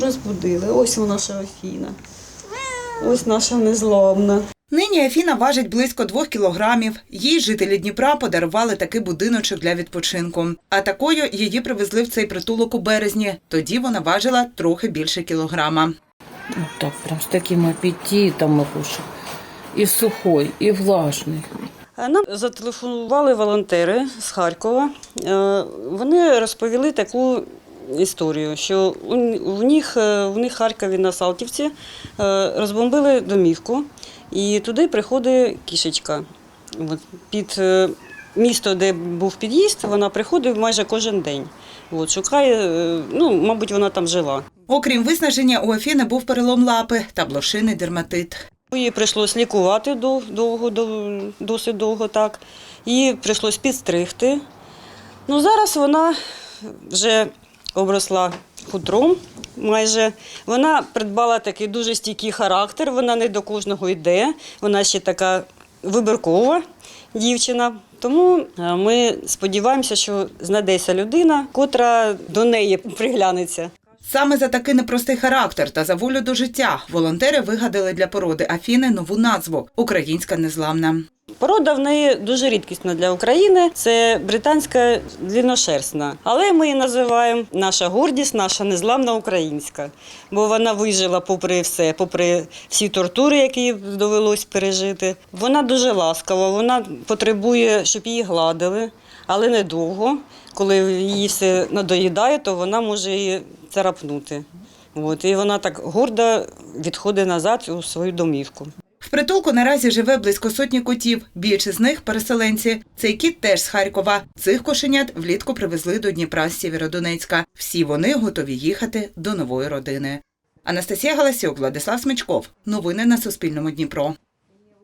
розбудили. Ось вона наша Афіна. Ось наша незламна. Нині Афіна важить близько двох кілограмів. Їй жителі Дніпра подарували такий будиночок для відпочинку. А такою її привезли в цей притулок у березні. Тоді вона важила трохи більше кілограма. Вот так, прям с таким аппетитом мы кушаем. И сухой, и влажный. Е, Нам зателефонували волонтери з Харкова. Е, Вони розповіли таку історію, що у- в них, е, в них Харкові на Салтівці е, розбомбили домівку, і туди приходить кішечка. От Під е, місто, де був під'їзд, вона приходить майже кожен день. От, шукає, ну, мабуть, вона там жила. Окрім виснаження, у Афіни був перелом лапи та блошиний дерматит. Її прийшлось лікувати довго, досить довго так. Її прийшлось підстригти. Ну, зараз вона вже обросла хутром майже. Вона придбала такий дуже стійкий характер, вона не до кожного йде. Вона ще така вибіркова дівчина. Тому е, ми сподіваємося, що знайдеться людина, котра до неї приглянеться. Саме за такий непростий характер та за волю до життя волонтери вигадали для породи Афіни нову назву Українська незламна. Порода в неї дуже рідкісна для України. Це британська длінношерстна. Але ми її називаємо наша гордість, наша незламна українська. Бо вона вижила попри все, попри всі тортури, які довелось пережити. Вона дуже ласкава, вона потребує, щоб її гладили, але недовго. Коли їй все надоїдає, то вона може її царапнути. От, і вона так гордо відходить назад у свою домівку. В притулку наразі живе близько сотні котів. Більше з них переселенці. Цей кіт теж з Харкова. Цих кошенят влітку привезли до Дніпра з Сєвєродонецька. Всі вони готові їхати до нової родини. Анастасія Галасюк, Владислав Смичков. Новини на Суспільному Дніпро.